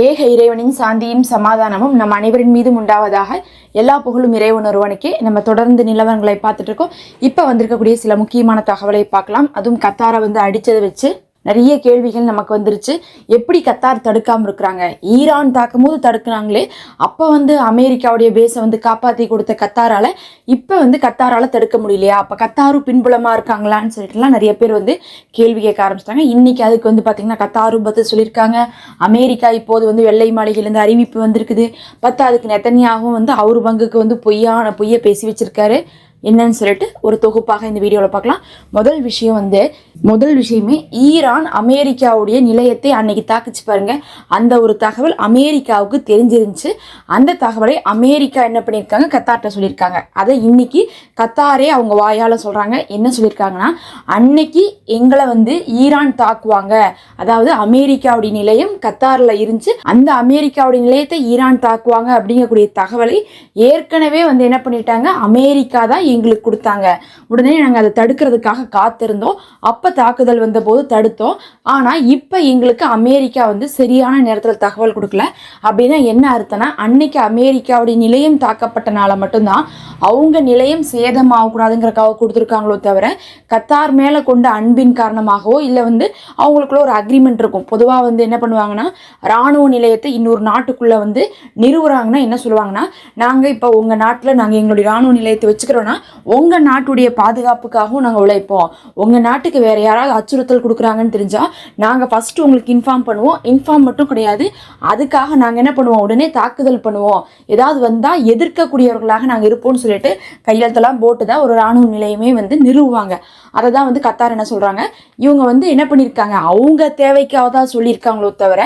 ஏக இறைவனின் சாந்தியும் சமாதானமும் நம் அனைவரின் மீதும் உண்டாவதாக எல்லா புகழும் இறைவன் ஒருவனுக்கே நம்ம தொடர்ந்து நிலவரங்களை பார்த்துட்டு இருக்கோம். இப்போ வந்திருக்கக்கூடிய சில முக்கியமான தகவலை பார்க்கலாம். அதுவும் கத்தாரை வந்து அடித்ததை வச்சு நிறைய கேள்விகள் நமக்கு வந்துருச்சு. எப்படி கத்தார் தடுக்காமல் இருக்கிறாங்க? ஈரான் தாக்கும் போது தடுக்கிறாங்களே அப்போ வந்து அமெரிக்காவுடைய பேஸை வந்து காப்பாற்றி கொடுத்த கத்தாரால் இப்போ வந்து கத்தாரால் தடுக்க முடியலையா? அப்போ கத்தாரும் பின்புலமாக இருக்காங்களான்னு சொல்லிட்டுலாம் நிறைய பேர் வந்து கேள்வி கேட்க ஆரம்பிச்சிட்டாங்க. இன்றைக்கி அதுக்கு வந்து பார்த்திங்கன்னா கத்தாரும் பற்றி சொல்லியிருக்காங்க. அமெரிக்கா இப்போது வந்து வெள்ளை மாளிகையிலேருந்து அறிவிப்பு வந்திருக்குது. பார்த்தா அதுக்கு நெத்தனியாகவும் வந்து அவர் பங்குக்கு வந்து பொய்யான பொய்யை பேசி வச்சிருக்காரு. என்னன்னு சொல்லிட்டு ஒரு தொகுப்பாக இந்த வீடியோவில் பார்க்கலாம். முதல் விஷயம் வந்து முதல் விஷயமே ஈரான் அமெரிக்காவுடைய நிலையத்தை அன்னைக்கு தாக்குச்சு பாருங்க. அந்த ஒரு தகவல் அமெரிக்காவுக்கு தெரிஞ்சிருந்துச்சு. அந்த தகவலை அமெரிக்கா என்ன பண்ணியிருக்காங்க? கத்தார்கிட்ட சொல்லியிருக்காங்க. அதை இன்னைக்கு கத்தாரே அவங்க வாயால் சொல்கிறாங்க என்ன சொல்லியிருக்காங்கன்னா அன்னைக்கு எங்களை வந்து ஈரான் தாக்குவாங்க. அதாவது அமெரிக்காவுடைய நிலையம் கத்தாரில் இருந்துச்சு. அந்த அமெரிக்காவுடைய நிலையத்தை ஈரான் தாக்குவாங்க அப்படிங்கக்கூடிய தகவலை ஏற்கனவே வந்து என்ன பண்ணிட்டாங்க? அமெரிக்கா தான் எங்களுக்கு கொடுத்தாங்க. உடனே நாங்கள் அதை தடுக்கிறதுக்காக காத்திருந்தோம். அப்போ தாக்குதல் வந்தபோது தடுத்தோம். ஆனால் இப்போ எங்களுக்கு அமெரிக்கா வந்து சரியான நேரத்தில் தகவல் கொடுக்கல. அப்படின்னா என்ன அர்த்தம்னா அன்னைக்கு அமெரிக்காவுடைய நிலையம் தாக்கப்பட்டனால மட்டும்தான் அவங்க நிலையம் சேதமாகக்கூடாதுங்கிறக்காக கொடுத்துருக்காங்களோ தவிர கத்தார் மேலே கொண்ட அன்பின் காரணமாகவோ இல்லை வந்து அவங்களுக்குள்ள ஒரு அக்ரிமெண்ட் இருக்கும். பொதுவாக வந்து என்ன பண்ணுவாங்கன்னா இராணுவ நிலையத்தை இன்னொரு நாட்டுக்குள்ளே வந்து நிறுவுறாங்கன்னா என்ன சொல்லுவாங்கன்னா நாங்கள் இப்போ உங்கள் நாட்டில் நாங்கள் எங்களுடைய இராணுவ நிலையத்தை வச்சுக்கிறோன்னா உங்கள் நாட்டுடைய பாதுகாப்புக்காகவும் நாங்கள் உழைப்போம். உங்கள் நாட்டுக்கு வேறு யாராவது அச்சுறுத்தல் கொடுக்குறாங்கன்னு தெரிஞ்சால் நாங்கள் ஃபஸ்ட்டு உங்களுக்கு இன்ஃபார்ம் பண்ணுவோம். இன்ஃபார்ம் மட்டும் கிடையாது. அதுக்காக நாங்கள் என்ன பண்ணுவோம்? உடனே தாக்குதல் பண்ணுவோம். ஏதாவது வந்தால் எதிர்க்கக்கூடியவர்களாக நாங்கள் இருப்போம்னு சொல்லிட்டு கையெழுத்தெல்லாம் போட்டு தான் ஒரு இராணுவ நிலையமே வந்து நிறுவுவாங்க. அதை தான் வந்து கத்தார் என்ன சொல்கிறாங்க இவங்க வந்து என்ன பண்ணியிருக்காங்க? அவங்க தேவைக்காக தான் சொல்லியிருக்காங்களோ தவிர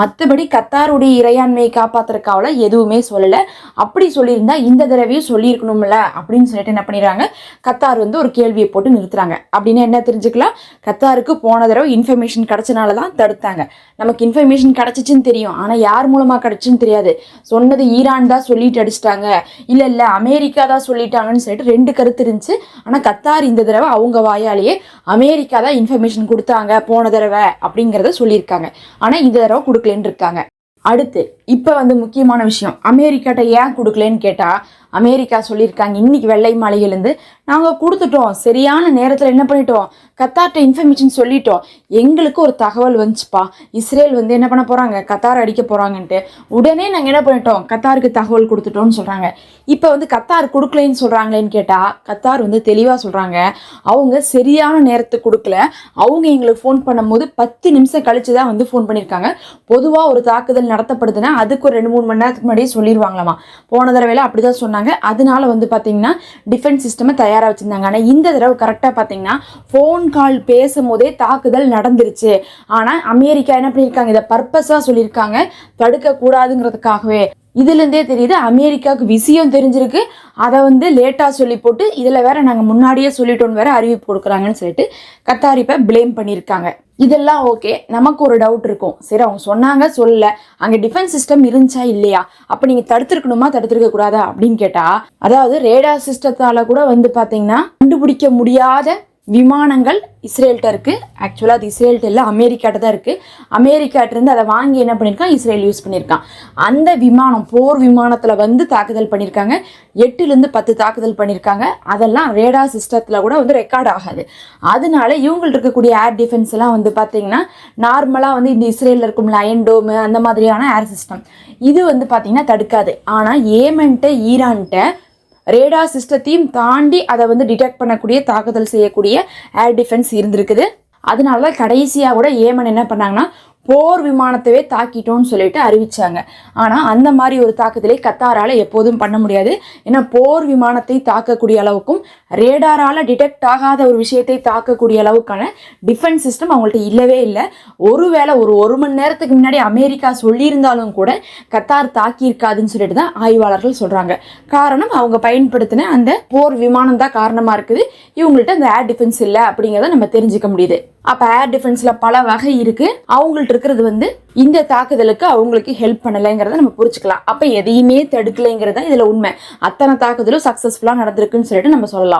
மற்றபடி கத்தாருடைய இறையாண்மையை காப்பாற்றுறக்காவில் எதுவுமே சொல்லலை. அப்படி சொல்லியிருந்தா இந்த தடவையும் சொல்லியிருக்கணும்ல அப்படின்னு சொல்லிட்டு என்ன பண்ணிடுறாங்க? கத்தார் வந்து ஒரு கேள்வியை போட்டு நிறுத்துறாங்க. அப்படின்னு என்ன தெரிஞ்சுக்கலாம்? கத்தாருக்கு போன தடவை இன்ஃபர்மேஷன் கிடைச்சனால தான் தடுத்தாங்க. நமக்கு இன்ஃபர்மேஷன் கிடச்சிச்சின்னு தெரியும். ஆனால் யார் மூலமாக கிடச்சின்னு தெரியாது. சொன்னது ஈரான் தான் சொல்லிட்டு அடிச்சிட்டாங்க. இல்லை இல்லை அமெரிக்கா தான் சொல்லிட்டாங்கன்னு சொல்லிட்டு ரெண்டு கருத்து இருந்துச்சு. ஆனால் கத்தார் இந்த தடவை அவங்க வாயாலேயே அமெரிக்கா தான் இன்ஃபர்மேஷன் கொடுத்தாங்க போன தடவை அப்படிங்கிறத சொல்லியிருக்காங்க. ஆனால் இந்த தடவை கொடுக்கலன்னு இருக்காங்க அடுத்து இப்போ வந்து முக்கியமான விஷயம். அமெரிக்காட்ட ஏன் கொடுக்கலன்னு கேட்டால் அமெரிக்கா சொல்லியிருக்காங்க இன்னைக்கு வெள்ளை மாளிகையிலேருந்து நாங்கள் கொடுத்துட்டோம். சரியான நேரத்தில் என்ன பண்ணிட்டோம்? கத்தார்கிட்ட இன்ஃபர்மேஷன் சொல்லிட்டோம். எங்களுக்கு ஒரு தகவல் வந்துச்சுப்பா. இஸ்ரேல் வந்து என்ன பண்ண போகிறாங்க கத்தார் அடிக்க போகிறாங்கன்ட்டு உடனே நாங்கள் என்ன பண்ணிட்டோம்? கத்தாருக்கு தகவல் கொடுத்துட்டோம்னு சொல்கிறாங்க இப்போ வந்து கத்தார் கொடுக்கலன்னு சொல்கிறாங்களேன்னு கேட்டால் கத்தார் வந்து தெளிவாக சொல்கிறாங்க அவங்க சரியான நேரத்துக்கு கொடுக்கல. அவங்க எங்களுக்கு ஃபோன் பண்ணும்போது பத்து நிமிஷம் கழிச்சு தான் வந்து ஃபோன் பண்ணியிருக்காங்க பொதுவாக ஒரு தாக்குதல் நடத்தப்படுதுன்னா அதுக்கு ஒரு ரெண்டு மூணு மணி நேரத்துக்கு முன்னாடியே சொல்லிடுவாங்களாமா போன தடவையில அப்படி தான் சொன்னாங்க. அதனால வந்து பார்த்தீங்கன்னா டிஃபென்ஸ் சிஸ்டமை தயாராக வச்சுருந்தாங்க. ஆனால் இந்த தடவை கரெக்டாக பார்த்தீங்கன்னா ஃபோன் கால் பேசும்போதே தாக்குதல் நடந்துருச்சு. ஆனால் அமெரிக்கா என்ன பண்ணியிருக்காங்க இதை பர்பஸாக சொல்லியிருக்காங்க. தடுக்கக்கூடாதுங்கிறதுக்காகவே. இதுலேருந்தே தெரியுது அமெரிக்காவுக்கு விஷயம் தெரிஞ்சிருக்கு. அதை வந்து லேட்டாக சொல்லி போட்டு இதில் வேற நாங்கள் முன்னாடியே சொல்லிட்டோன்னு வேற அறிவிப்பு கொடுக்குறாங்கன்னு சொல்லிட்டு கத்தாரிப்பை ப்ளேம் பண்ணியிருக்காங்க. இதெல்லாம் ஓகே நமக்கு ஒரு டவுட் இருக்கும். சரி அவங்க சொன்னாங்க சொல்லல. அங்கே டிஃபென்ஸ் சிஸ்டம் இருந்துச்சா இல்லையா? அப்போ நீங்கள் தடுத்துருக்கணுமா தடுத்துருக்க கூடாதா அப்படின்னு கேட்டால் அதாவது ரேடார் சிஸ்டத்தால் கூட வந்து பார்த்தீங்கன்னா கண்டுபிடிக்க முடியாத விமானங்கள் இஸ்ரேல்கிட்ட இருக்குது ஆக்சுவலாக அது இஸ்ரேல்கிட்ட இல்லை அமெரிக்காட்ட தான் இருக்குது அமெரிக்காட்டிருந்து அதை வாங்கி என்ன பண்ணியிருக்கான் இஸ்ரேல் யூஸ் பண்ணியிருக்கான் அந்த விமானம் போர் விமானத்தில் வந்து தாக்குதல் பண்ணியிருக்காங்க எட்டுலேருந்து பத்து தாக்குதல் பண்ணியிருக்காங்க அதெல்லாம் ரேடா சிஸ்டத்தில் கூட வந்து ரெக்கார்ட் ஆகாது. அதனால இவங்கள்ட்ட இருக்கக்கூடிய ஏர் டிஃபென்ஸ் எல்லாம் வந்து பார்த்திங்கன்னா நார்மலாக வந்து இந்த இஸ்ரேலில் இருக்கும் அயன் டோமு அந்த மாதிரியான ஏர் சிஸ்டம் இது வந்து பார்த்திங்கன்னா தடுக்காது. ஆனால் ஏமென்ட்ட ஈரான்கிட்ட ரேடா சிஸ்டத்தையும் தாண்டி அதை வந்து டிடெக்ட் பண்ணக்கூடிய தாக்குதல் செய்யக்கூடிய ஏர் டிஃபென்ஸ் இருந்திருக்குது. அதனால தான் கடைசியாக கூட ஏமன் என்ன பண்ணாங்கன்னா போர் விமானத்தவே தாக்கிட்டோம்னு சொல்லிட்டு அறிவிச்சாங்க. ஆனால் அந்த மாதிரி ஒரு தாக்குதலை கத்தாரால் எப்போதும் பண்ண முடியாது. ஏன்னா போர் விமானத்தை தாக்கக்கூடிய அளவுக்கும் ரேடாரால் டிடெக்ட் ஆகாத ஒரு விஷயத்தை தாக்கக்கூடிய அளவுக்கான டிஃபென்ஸ் சிஸ்டம் அவங்கள்ட்ட இல்லவே இல்லை. ஒருவேளை ஒரு ஒரு மணி நேரத்துக்கு முன்னாடி அமெரிக்கா சொல்லியிருந்தாலும் கூட கத்தார் தாக்கியிருக்காதுன்னு சொல்லிட்டு தான் ஆய்வாளர்கள் சொல்கிறாங்க காரணம் அவங்க பயன்படுத்தின அந்த போர் விமானம் தான் காரணமாக இருக்குது. இவங்கள்ட்ட அந்த ஏர் டிஃபென்ஸ் இல்லை அப்படிங்கிறத நம்ம தெரிஞ்சுக்க முடியுது. அப்போ ஏர் டிஃபென்ஸில் பல வகை இருக்குது அவங்கள்ட்ட இருக்கிறது வந்து இந்த தாக்குதலுக்கு அவங்களுக்கு ஹெல்ப் பண்ணலைங்கிறத நம்ம புரிஞ்சுக்கலாம். அப்போ எதையுமே தடுக்கலைங்கிறத இதில் உண்மை. அத்தனை தாக்குதலும் சக்ஸஸ்ஃபுல்லாக நடந்திருக்குன்னு சொல்லிட்டு நம்ம சொல்லலாம்.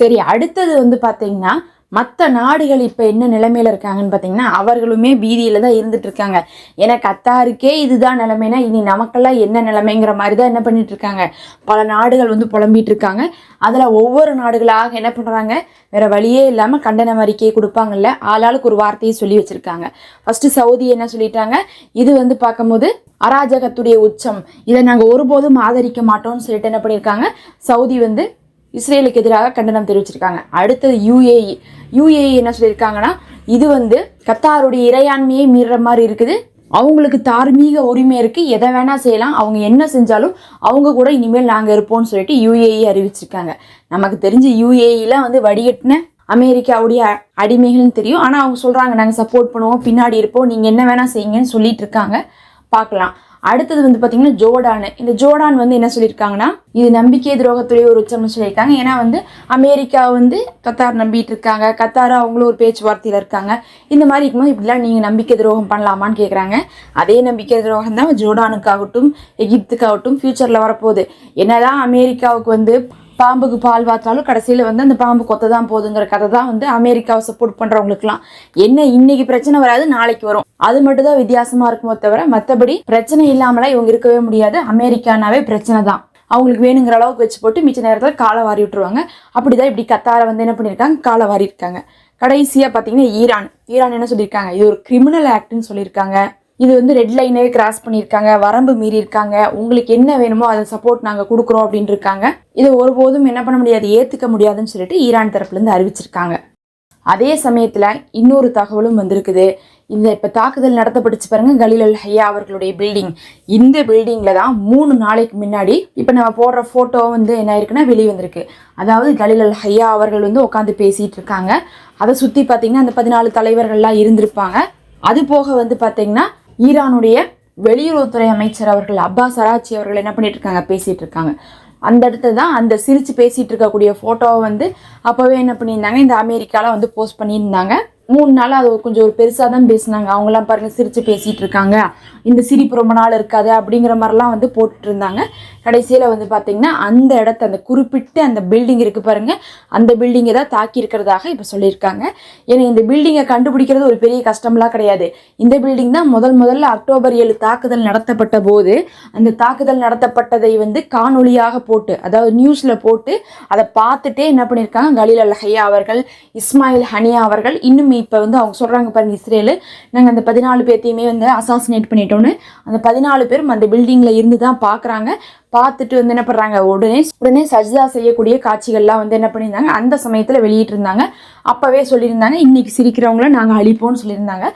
சரி அடுத்தது வந்து பார்த்தீங்கன்னா மற்ற நாடுகள் இப்போ என்ன நிலைமையில் இருக்காங்கன்னு பார்த்தீங்கன்னா அவர்களுமே பீதியில் தான் இருந்துட்டு இருக்காங்க. ஏன்னா கத்தாருக்கே இதுதான் நிலைமைனா இனி நமக்கெல்லாம் என்ன நிலைமைங்கிற மாதிரி தான் என்ன பண்ணிட்டு இருக்காங்க. பல நாடுகள் வந்து புலம்பிட்டு இருக்காங்க. அதில் ஒவ்வொரு நாடுகளாக என்ன பண்ணுறாங்க வேற வழியே இல்லாமல் கண்டன அறிக்கையை கொடுப்பாங்கல்ல ஆளாளுக்கு ஒரு வார்த்தையை சொல்லி வச்சிருக்காங்க. ஃபர்ஸ்ட் சவுதி என்ன சொல்லிட்டாங்க? இது வந்து பார்க்கும்போது அராஜகத்துடைய உச்சம். இதை நாங்கள் ஒருபோதும் ஆதரிக்க மாட்டோம்னு சொல்லிட்டு என்ன பண்ணியிருக்காங்க? சவுதி வந்து இஸ்ரேலுக்கு எதிராக கண்டனம் தெரிவிச்சிருக்காங்க. அடுத்தது யுஏஇ. யுஏஇ என்ன சொல்லியிருக்காங்கன்னா இது வந்து கத்தாருடைய இறையாண்மையை மீறுற மாதிரி இருக்குது. அவங்களுக்கு தார்மீக உரிமை இருக்குது எதை வேணால் செய்யலாம். அவங்க என்ன செஞ்சாலும் அவங்க கூட இனிமேல் நாங்கள் இருப்போம்னு சொல்லிட்டு யுஏஇ அறிவிச்சிருக்காங்க. நமக்கு தெரிஞ்சு யுஏஇலாம் வந்து வடிகட்டின அமெரிக்காவுடைய அடிமைகள்னு தெரியும். ஆனால் அவங்க சொல்கிறாங்க நாங்கள் சப்போர்ட் பண்ணுவோம். பின்னாடி இருப்போம். நீங்கள் என்ன வேணால் செய்யுங்கன்னு சொல்லிட்டு இருக்காங்க. பார்க்கலாம். அடுத்தது வந்து பார்த்தீங்கன்னா ஜோர்டான். இந்த ஜோர்டான் வந்து என்ன சொல்லியிருக்காங்கன்னா இது நம்பிக்கை துரோகத்துடைய ஒரு உச்சம்னு சொல்லியிருக்காங்க. ஏன்னா வந்து அமெரிக்கா வந்து கத்தார் நம்பிட்டு இருக்காங்க. கத்தார் அவங்களும் ஒரு பேச்சுவார்த்தையில் இருக்காங்க. இந்த மாதிரி இருக்கும்போது இப்படிலாம் நீங்கள் நம்பிக்கை துரோகம் பண்ணலாமான்னு கேட்குறாங்க அதே நம்பிக்கை துரோகம் தான் ஜோர்டானுக்காகட்டும் எகிப்துக்காகட்டும் ஃப்யூச்சரில் வரப்போகுது. என்னதான் அமெரிக்காவுக்கு வந்து பாம்புக்கு பால் பார்த்தாலும் கடைசியில் வந்து அந்த பாம்பு கொத்த தான் போகுதுங்கிற கதை தான் வந்து அமெரிக்காவை சப்போர்ட் பண்ணுறவங்களுக்குலாம் என்ன இன்னைக்கு பிரச்சனை வராது நாளைக்கு வரும். அது மட்டும் தான் வித்தியாசமாக இருக்குமோ தவிர மற்றபடி பிரச்சனை இல்லாமலாம் இவங்க இருக்கவே முடியாது. அமெரிக்கானாவே பிரச்சனை தான். அவங்களுக்கு வேணுங்கிற அளவுக்கு வச்சு போட்டு மிச்ச நேரத்தில் காலை வாரி விட்டுருவாங்க. அப்படிதான் இப்படி கத்தாரை வந்து என்ன பண்ணியிருக்காங்க காலை வாரி இருக்காங்க. கடைசியாக பார்த்தீங்கன்னா ஈரான். ஈரான் என்ன சொல்லியிருக்காங்க? இது ஒரு கிரிமினல் ஆக்ட்னு சொல்லியிருக்காங்க. இது வந்து ரெட் லைனே கிராஸ் பண்ணியிருக்காங்க வரம்பு மீறி இருக்காங்க. உங்களுக்கு என்ன வேணுமோ அதை சப்போர்ட் நாங்கள் கொடுக்குறோம் அப்படின்னு இருக்காங்க. இதை ஒருபோதும் என்ன பண்ண முடியாது ஏற்றுக்க முடியாதுன்னு சொல்லிட்டு ஈரான் தரப்புலேருந்து அறிவிச்சிருக்காங்க. அதே சமயத்தில் இன்னொரு தகவலும் வந்திருக்குது. இந்த இப்போ தாக்குதல் நடத்தப்பட்டுச்சு பாருங்க கலீல் அல் ஹையா அவர்களுடைய பில்டிங் இந்த பில்டிங்கில் தான் மூணு நாளைக்கு முன்னாடி இப்போ நம்ம போடுற ஃபோட்டோ வந்து என்ன ஆயிருக்குன்னா வெளியே வந்திருக்கு. அதாவது கலீல் அல் ஹையா அவர்கள் வந்து உட்காந்து பேசிகிட்டு இருக்காங்க. அதை சுற்றி பார்த்தீங்கன்னா அந்த பதினாலு தலைவர்கள்லாம் இருந்திருப்பாங்க. அது போக வந்து பார்த்தீங்கன்னா ஈரானுடைய வெளியுறவுத்துறை அமைச்சர் அவர்கள் அப்பாஸ் அராச்சி அவர்கள் என்ன பண்ணிட்டு இருக்காங்க பேசிட்டு இருக்காங்க அந்த இடத்துல தான் அந்த சிரிச்சு பேசிட்டு இருக்கக்கூடிய ஃபோட்டோவை வந்து அப்போவே என்ன பண்ணியிருந்தாங்க? இந்த அமெரிக்காவில் வந்து போஸ்ட் பண்ணியிருந்தாங்க. மூணு நாள் அது கொஞ்சம் ஒரு பெருசாக தான் பேசினாங்க. அவங்களாம் பாருங்க சிரித்து பேசிகிட்டு இருக்காங்க. இந்த சிரிப்பு ரொம்ப நாள் இருக்காது அப்படிங்கிற மாதிரிலாம் வந்து போட்டுட்டு இருந்தாங்க. கடைசியில் வந்து பார்த்திங்கன்னா அந்த இடத்த அந்த குறிப்பிட்டு அந்த பில்டிங் இருக்குது பாருங்கள் அந்த பில்டிங்கை தான் தாக்கி இருக்கிறதாக இப்போ சொல்லியிருக்காங்க. ஏன்னா இந்த பில்டிங்கை கண்டுபிடிக்கிறது ஒரு பெரிய கஷ்டம்லாம் கிடையாது. இந்த பில்டிங் தான் முதல் முதல்ல அக்டோபர் ஏழு தாக்குதல் நடத்தப்பட்ட போது அந்த தாக்குதல் நடத்தப்பட்டதை வந்து காணொலியாக போட்டு அதாவது நியூஸில் போட்டு அதை பார்த்துட்டே என்ன பண்ணியிருக்காங்க? கலீல் அலஹையா அவர்கள் இஸ்மாயில் ஹனியா அவர்கள் இன்னும் இப்போ வந்து அவங்க சொல்கிறாங்க பாருங்க இஸ்ரேலு. நாங்கள் அந்த பதினாலு பேர்த்தையுமே வந்து அசாசினேட் பண்ணிட்டோன்னு அந்த பதினாலு பேரும் அந்த பில்டிங்கில் இருந்து தான் பார்க்குறாங்க பார்த்துட்டு வந்து என்ன பண்ணுறாங்க உடனே உடனே சஜ்தா செய்யக்கூடிய காட்சிகள்லாம் வந்து என்ன பண்ணியிருந்தாங்க? அந்த சமயத்தில் வெளியிட்டிருந்தாங்க. அப்போவே சொல்லியிருந்தாங்க இன்னைக்கு சிரிக்கிறவங்கள நாங்கள் அழிப்போம்னு சொல்லியிருந்தாங்க.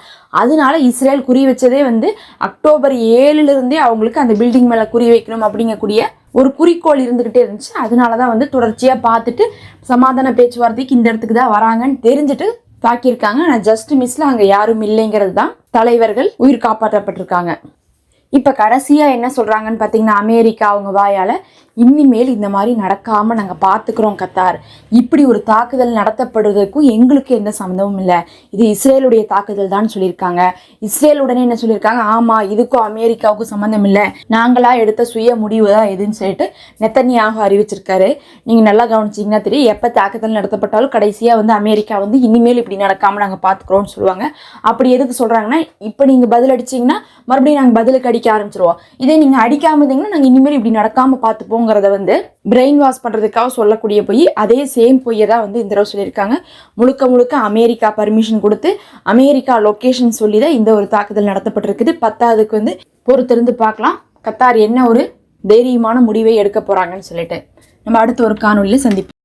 அதனால இஸ்ரேல் குறி வச்சதே வந்து அக்டோபர் ஏழுலேருந்தே அவங்களுக்கு அந்த பில்டிங் மேலே குறி வைக்கணும் அப்படிங்கக்கூடிய ஒரு குறிக்கோள் இருந்துக்கிட்டே இருந்துச்சு. அதனால தான் வந்து தொடர்ச்சியாக பார்த்துட்டு சமாதான பேச்சுவார்த்தைக்கு இந்த இடத்துக்கு தான் வராங்கன்னு தெரிஞ்சுட்டு தாக்கியிருக்காங்க. ஆனால் ஜஸ்ட் மிஸ்ல அங்கே யாரும் இல்லைங்கிறது தான் தலைவர்கள் உயிர் காப்பாற்றப்பட்டிருக்காங்க. இப்போ கடைசியாக என்ன சொல்கிறாங்கன்னு பார்த்தீங்கன்னா அமெரிக்கா அவங்க வாயால் இனிமேல் இந்த மாதிரி நடக்காமல் நாங்கள் பார்த்துக்குறோம் கத்தார். இப்படி ஒரு தாக்குதல் நடத்தப்படுவதற்கும் எங்களுக்கு எந்த சம்மந்தமும் இல்லை. இது இஸ்ரேலுடைய தாக்குதல் தான் சொல்லியிருக்காங்க. இஸ்ரேல் உடனே என்ன சொல்லியிருக்காங்க? ஆமாம் இதுக்கும் அமெரிக்காவுக்கும் சம்மந்தம் இல்லை. நாங்களாக எடுத்த சுய முடிவு தான் எதுன்னு சொல்லிட்டு நெத்தனியாக அறிவிச்சிருக்காரு. நீங்கள் நல்லா கவனிச்சிங்கன்னா தெரியும் எப்போ தாக்குதல் நடத்தப்பட்டாலும் கடைசியாக வந்து அமெரிக்கா வந்து இனிமேல் இப்படி நடக்காமல் நாங்கள் பார்த்துக்குறோம்னு சொல்லுவாங்க. அப்படி எதுக்கு சொல்கிறாங்கன்னா இப்போ நீங்கள் பதில் அடிச்சீங்கன்னா மறுபடியும் நாங்கள் பதிலுக்கு அடிக்க ஆரம்பிச்சிருவோம் இதே நீங்கள் அடிக்காம இருந்தீங்கன்னா நாங்கள் இனிமேல் இப்படி நடக்காமல் பார்த்துப்போங்கிறத வந்து பிரெயின் வாஷ் பண்ணுறதுக்காக சொல்லக்கூடிய பொய் அதே சேம் பொய்யை தான் வந்து இந்த தடவை சொல்லியிருக்காங்க. முழுக்க முழுக்க அமெரிக்கா பர்மிஷன் கொடுத்து அமெரிக்கா லொக்கேஷன் சொல்லி தான் இந்த ஒரு தாக்குதல் நடத்தப்பட்டிருக்குது. பத்தாவதுக்கு வந்து பொறுத்திருந்து பார்க்கலாம். கத்தார் என்ன ஒரு தைரியமான முடிவை எடுக்க போகிறாங்கன்னு சொல்லிட்டு. நம்ம அடுத்த ஒரு காணொலியில் சந்திப்போம்.